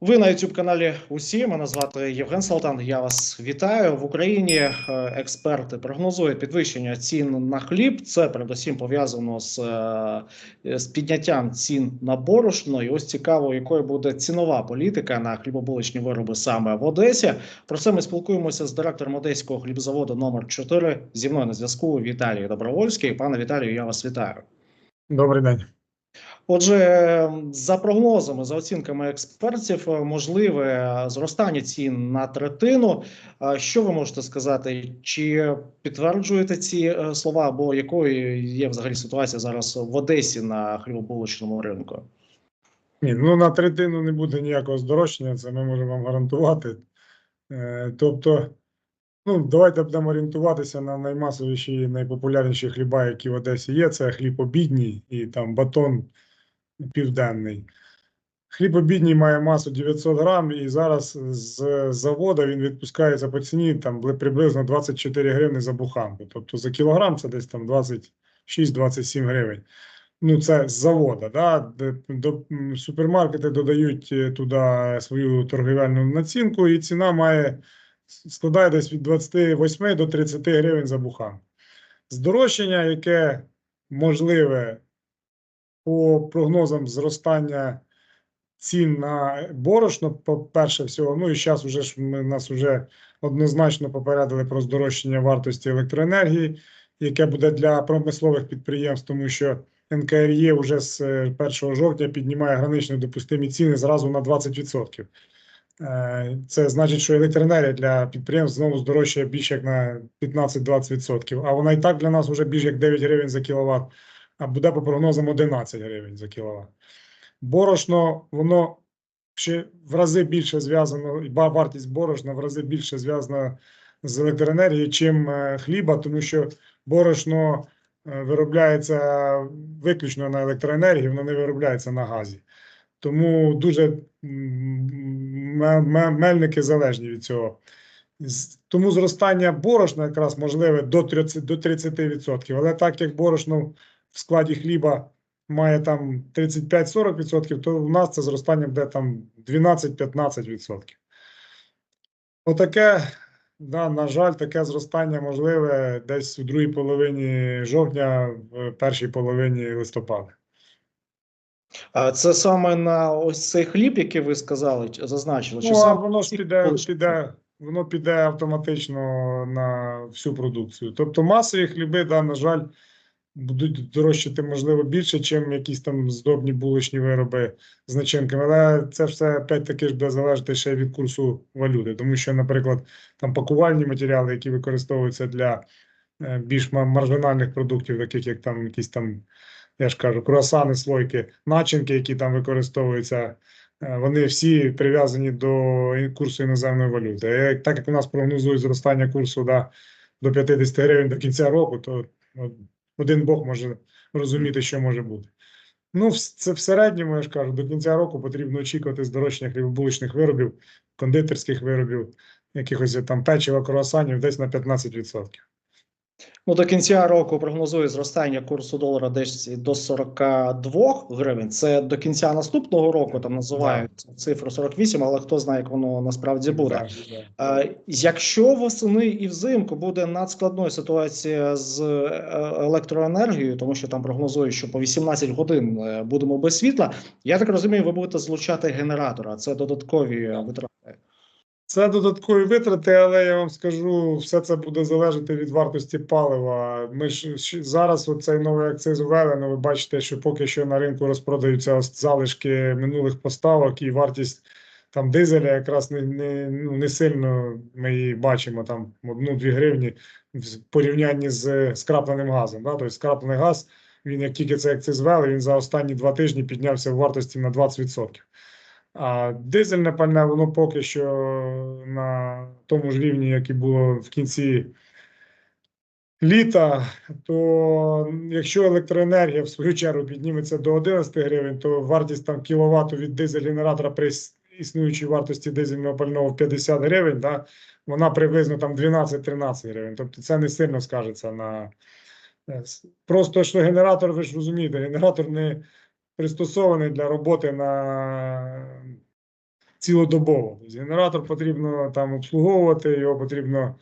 Ви на youtube каналі Усі. Мене звати Євген Салтан. Я вас вітаю в Україні. е, Експерти прогнозують підвищення цін на хліб. Це передусім пов'язано з, е, з підняттям цін на борошно. І ось цікаво, якою буде цінова політика на хлібобуличні вироби саме в Одесі. Про це ми спілкуємося з директором одеського хлібзаводу номер 4 Зі мною на зв'язку Віталій Добровольський. Пане Віталію, я вас вітаю. Добрий день. Отже, за прогнозами, за оцінками експертів, е, можливе зростання цін на третину. Е, Що ви можете сказати? Чи підтверджуєте ці е, слова, або якою є взагалі ситуація зараз в Одесі на хлібобулочному ринку? Ні, ну на третину не буде ніякого здорожчання, це ми можемо вам гарантувати. Е, тобто, ну, давайте будемо орієнтуватися на наймасовіші, найпопулярніші хліба, які в Одесі є. Це хліб обідній і там батон південний. Хліб обідній має масу 900 грам, і зараз з заводу він відпускається по ціні там приблизно 24 гривні за буханку. Тобто за кілограм це десь там 26-27 гривень. Ну, це з завода, да? до, супермаркети додають е, туди свою торгівельну націнку, і ціна має складає десь від 28 до 30 гривень за буханку. Здорожчання, яке можливе по прогнозам зростання цін на борошно, по-перше, всього, ну і зараз вже ж ми нас вже однозначно попередили про здорожчання вартості електроенергії, яке буде для промислових підприємств, тому що НКРЄ вже з е, 1 жовтня піднімає гранично допустимі ціни зразу на 20%. Е, Це значить, що електроенергія для підприємств знову здорожчає більше як на 15-20%. А вона і так для нас вже більше як 9 гривень за кіловат, а буде по прогнозам 11 гривень за кіловат. Борошно, воно ще в рази більше зв'язано, і вартість борошна в рази більше зв'язана з електроенергією, чим е, хліба, тому що борошно е, виробляється виключно на електроенергії, воно не виробляється на газі. Тому дуже мельники залежні від цього. Тому зростання борошна якраз можливе до 30%, до 30%. Але так як борошно в складі хліба має там 35-40%, то в нас це зростання буде там 12-15%. Отаке, да, на жаль, таке зростання можливе десь у другій половині жовтня, в першій половині листопада. А Це саме на ось цей хліб, який ви сказали, чи- зазначили, чи Ну, а саме воно ж піде, піде, воно піде автоматично на всю продукцію. Тобто масові хліби, да, на жаль, будуть дорожчати, можливо, більше, ніж якісь там здобні булочні вироби з начинками. Але це все опять-таки ж буде залежати ще від курсу валюти. Тому що, наприклад, там пакувальні матеріали, які використовуються для е, більш маржинальних продуктів, таких як там якісь там, я ж кажу, круасани, слойки, начинки, які там використовуються. Е, Вони всі прив'язані до курсу іноземної валюти. Так як у нас прогнозують зростання курсу да, до 50 гривень до кінця року, то один Бог може розуміти, що може бути. Ну, це в середньому, я ж кажу, до кінця року потрібно очікувати здорожчання хлібобуличних виробів, кондитерських виробів, якихось там печива, круасанів десь на 15%. Ну, до кінця року прогнозує зростання курсу долара десь до 42 гривень. Це до кінця наступного року там називають цифру 48, але хто знає, як воно насправді буде. Е, Якщо восени і взимку буде надскладною ситуація з е, електроенергією, тому що там прогнозують, що по 18 годин е, будемо без світла. Я так розумію, ви будете злучати генератора. Це додаткові витрати. Це додаткові витрати, але я вам скажу, все це буде залежати від вартості палива. Ми ж зараз оцей новий акциз ввели, але ви бачите, що поки що на ринку розпродаються залишки минулих поставок і вартість там дизеля якраз не, не, ну, не сильно ми її бачимо там одну-дві гривні в порівнянні з скрапленим газом. Да? Тобто скраплений газ, він як тільки цей акциз ввели, він за останні два тижні піднявся в вартості на 20%. А дизельне пальне, воно поки що на тому ж рівні, як і було в кінці літа. То якщо електроенергія в свою чергу підніметься до 11 гривень, то вартість там кіловату від дизель-генератора при існуючій вартості дизельного пального в 50 гривень, да, вона приблизно там 12-13 гривень. Тобто це не сильно скажеться на е, просто що генератор, ви ж розумієте, генератор не пристосований для роботи на цілодобово. Генератор потрібно там обслуговувати, його потрібно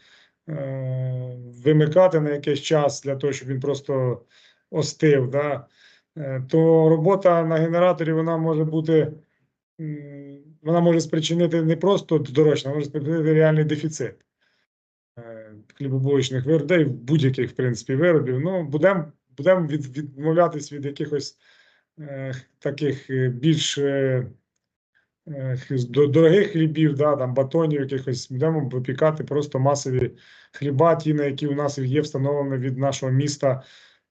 е, вимикати на якийсь час для того, щоб він просто остив. Да? Е, то робота на генераторі вона може бути, вона може спричинити не просто дорожче, вона може спричинити реальний дефіцит е, хлібобулочних виробів, будь-яких, в принципі, виробів. Ну, будемо будем від, відмовлятись від якихось таких е, більш е, е, до- дорогих хлібів, да, там, батонів якихось, будемо випікати просто масові хліба, ті, на які у нас є встановлені від нашого міста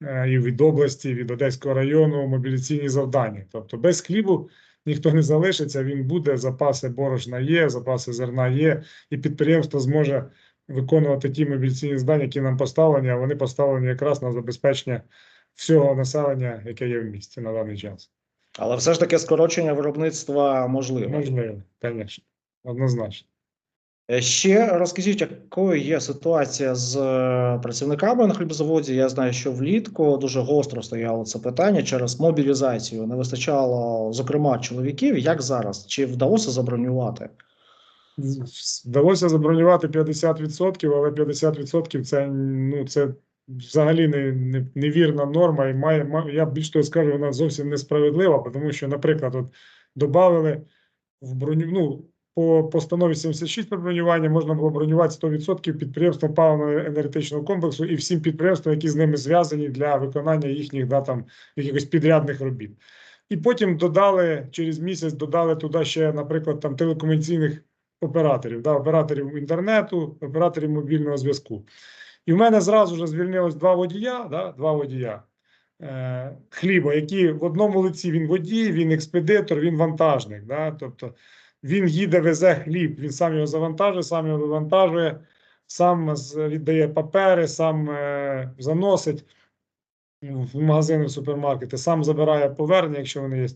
е, і від області, від Одеського району мобілізаційні завдання. Тобто без хлібу ніхто не залишиться, він буде, запаси борошна є, запаси зерна є, і підприємство зможе виконувати ті мобілізаційні завдання, які нам поставлені, а вони поставлені якраз на забезпечення всього населення, яке є в місті на даний час. Але все ж таки скорочення виробництва можливе. Можливо, звісно, однозначно. Е, Ще розкажіть, якою є ситуація з е, працівниками на хлібозаводі? Я знаю, що влітку дуже гостро стояло це питання через мобілізацію. Не вистачало, зокрема, чоловіків. Як зараз? Чи вдалося забронювати? Вдалося забронювати 50%, але 50% це, ну, це взагалі не, не, невірна норма, і має, ма- я більш того скажу, вона зовсім несправедлива, тому що, наприклад, от додали в броню, ну, по постанові 76 про бронювання можна було бронювати 100% підприємствам паливно-енергетичного комплексу і всім підприємствам, які з ними зв'язані для виконання їхніх да, там, якихось підрядних робіт. І потім додали через місяць, додали туди ще, наприклад, там телекомунікаційних операторів, да, операторів інтернету, операторів мобільного зв'язку. І в мене зразу ж звільнилось два водія, да, два водія е, хліба, які в одному лиці він водій, він експедитор, він вантажник. Да, тобто він їде, везе хліб, він сам його завантажує, сам його вивантажує, сам віддає папери, сам е, заносить в магазини, в супермаркети, сам забирає повернення, якщо вони є.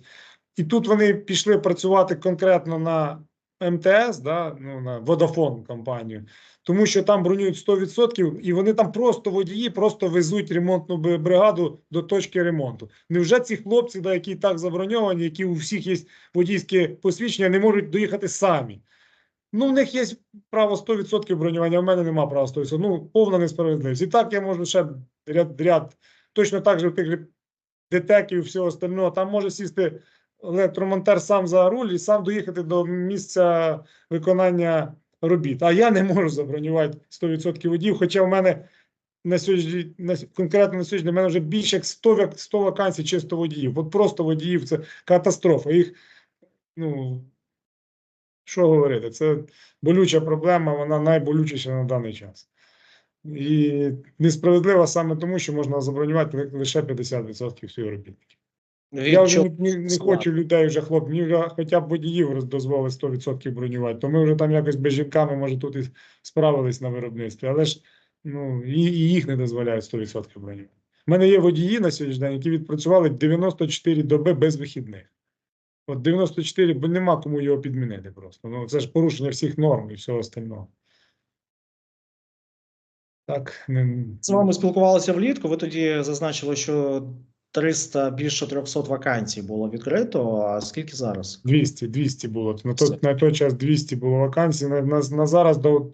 І тут вони пішли працювати конкретно на МТС, да, ну, на Vodafone компанію, тому що там бронюють 100%, і вони там просто водії, просто везуть ремонтну бригаду до точки ремонту. Невже ці хлопці, да, які так заброньовані, які у всіх є водійське посвідчення, не можуть доїхати самі? Ну, в них є право 100% бронювання, а в мене немає права 100%. Ну, повна несправедливість. І так я можу ще ряд, ряд точно так же в тих детеків і всього остального. Там може сісти електромонтер сам за руль і сам доїхати до місця виконання робіт. А я не можу забронювати 100% водіїв, хоча в мене на сьогодні, конкретно на сьогодні, в мене вже більше як 100, 100 вакансій чисто водіїв. От просто водіїв це катастрофа. Їх, ну, що говорити, це болюча проблема, вона найболючіша на даний час. І несправедлива саме тому, що можна забронювати лише 50% співробітників. Я вже не, не, не хочу людей вже хлоп, мені вже хоча б водіїв дозволили 100% бронювати, то ми вже там якось без жінками, може, тут і справились на виробництві, але ж ну, і, і їх не дозволяють 100% бронювати. У мене є водії на сьогоднішній день, які відпрацювали 94 доби без вихідних. От 94, бо нема кому його підмінити просто. Ну, це ж порушення всіх норм і всього остального. Так, не, З вами спілкувалися влітку. Ви тоді зазначили, що 300, більше 300 вакансій було відкрито. А скільки зараз? 200, 200 було. На той, на той час 200 було вакансій. На, на, на зараз до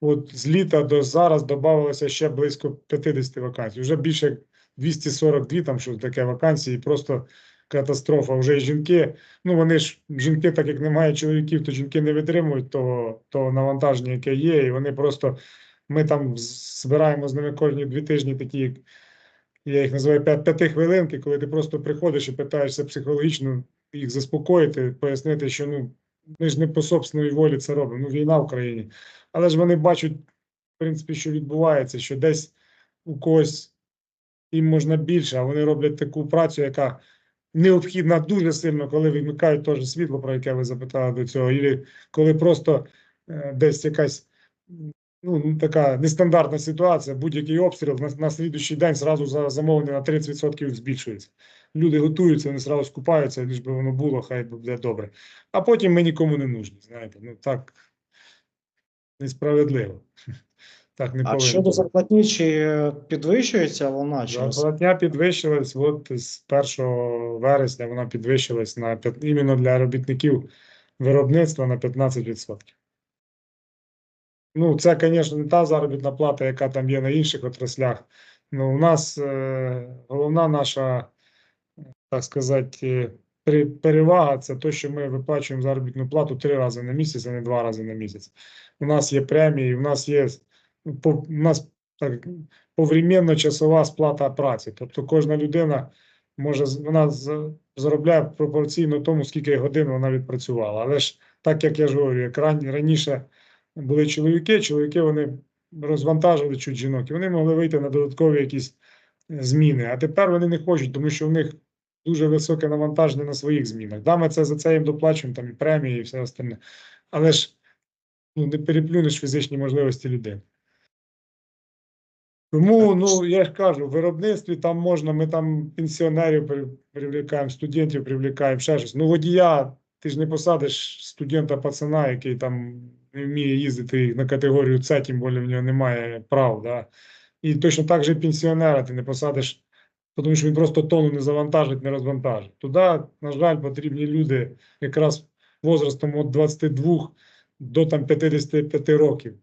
от з літа до зараз додавалося ще близько 50 вакансій. Вже більше як 242 там щось таке вакансії. Просто катастрофа. Вже і жінки. Ну вони ж жінки, так як немає чоловіків, то жінки не витримують того, того навантаження, яке є, і вони просто. Ми там збираємо з ними кожні дві тижні такі, як я їх називаю п'ят- п'ятихвилинки, коли ти просто приходиш і питаєшся психологічно їх заспокоїти, пояснити, що ну ми ж не по собственної волі це робимо. Ну, війна в країні. Але ж вони бачать, в принципі, що відбувається, що десь у когось їм можна більше, а вони роблять таку працю, яка необхідна дуже сильно, коли вимикають теж світло, про яке ви запитали до цього, і коли просто е, десь якась ну, така нестандартна ситуація, будь-який обстріл на, на слідуючий день зразу за замовлення на 30% збільшується. Люди готуються, вони зразу скупаються, лиш би воно було, хай буде добре. А потім ми нікому не нужні. Знаєте, ну так несправедливо. Так не А повинно. щодо зарплатні, чи підвищується вона? Чи Зарплатня підвищилась от з 1 вересня вона підвищилась на іменно для робітників виробництва на 15%. Ну, це, звісно, не та заробітна плата, яка там є на інших отраслях. Ну, у нас е, головна наша, так сказати, е, перевага це те, що ми виплачуємо заробітну плату три рази на місяць, а не два рази на місяць. У нас є премії, у нас є ну, по, у нас так, повременно часова сплата праці. Тобто кожна людина може вона заробляє пропорційно тому, скільки годин вона відпрацювала. Але ж так як я ж говорю, як ран- раніше були чоловіки, чоловіки вони розвантажили чуть жінок, і вони могли вийти на додаткові якісь е, зміни. А тепер вони не хочуть, тому що в них дуже високе навантаження на своїх змінах. Да, ми це за це їм доплачуємо там і премії, і все остальне. Але ж ну, не переплюнеш фізичні можливості людини. Тому, ну я ж кажу, в виробництві там можна, ми там пенсіонерів при- привлікаємо, студентів привлікаємо, ще щось. Ну, водія, ти ж не посадиш студента пацана, який там не вміє їздити на категорію С, тим більше в нього немає прав. Да? І точно так же пенсіонера ти не посадиш, тому що він просто тону не завантажить, не розвантажить. Туди, на жаль, потрібні люди якраз возрастом від 22 до там 55 років.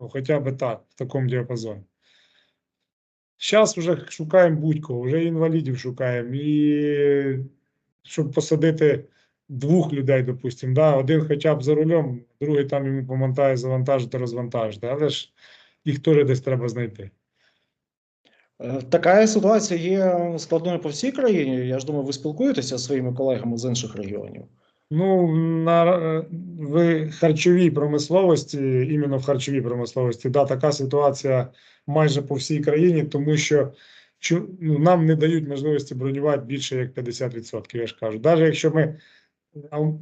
Ну, хоча б так, в такому діапазоні. Зараз вже шукаємо будь-кого, вже інвалідів шукаємо. І щоб посадити двох людей, допустимо, да, один хоча б за рулем, другий там йому помонтає, завантажити, розвантажити. Але ж їх теж десь треба знайти. Е, Така ситуація є складною по всій країні. Я ж думаю, ви спілкуєтеся зі своїми колегами з інших регіонів. Ну, на, е, в харчовій промисловості, іменно в харчовій промисловості, да, така ситуація майже по всій країні, тому що ну, нам не дають можливості бронювати більше як 50%, я ж кажу. Навіть якщо ми,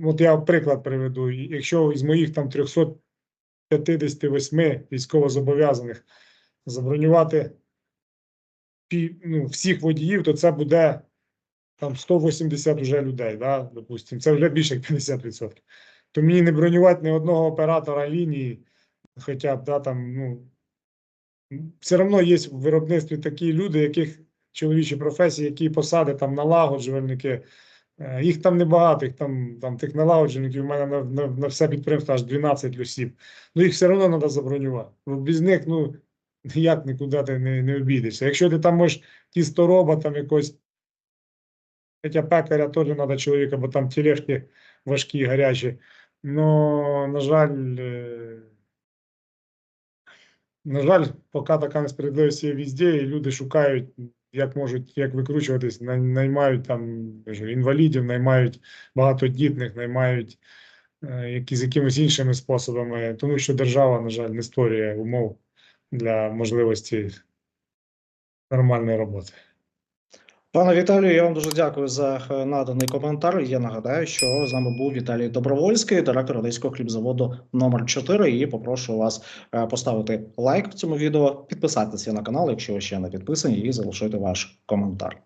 от я приклад приведу, якщо із моїх там 358 військовозобов'язаних забронювати ну, всіх водіїв, то це буде там 180 вже людей, да, допустим, це вже більше як 50%. То мені не бронювати ні одного оператора лінії, хоча б, да, там, ну, все одно є в виробництві такі люди, яких чоловічі професії, які посади там налагоджувальники, їх там небагато, їх там, там тих налагоджувальників у мене на, на, на все підприємство аж 12 осіб. Ну їх все одно треба забронювати. Бо без них, ну, ніяк нікуди ти не, не обійдешся. Якщо ти там можеш тістороба, там якось Хоча пекаря теж треба чоловіка, бо там тележки важкі, гарячі. Ну, на жаль, е, на жаль, поки така несправедливість є везде, і люди шукають, як можуть, як викручуватись, наймають там інвалідів, наймають багатодітних, наймають е, які, з якимись іншими способами, тому що держава, на жаль, не створює умов для можливості нормальної роботи. Пане Віталію, я вам дуже дякую за е, наданий коментар. Я нагадаю, що з нами був Віталій Добровольський, директор Одеського хлібзаводу номер 4 І попрошу вас е, поставити лайк в цьому відео, підписатися на канал, якщо ви ще не підписані, і залишити ваш коментар.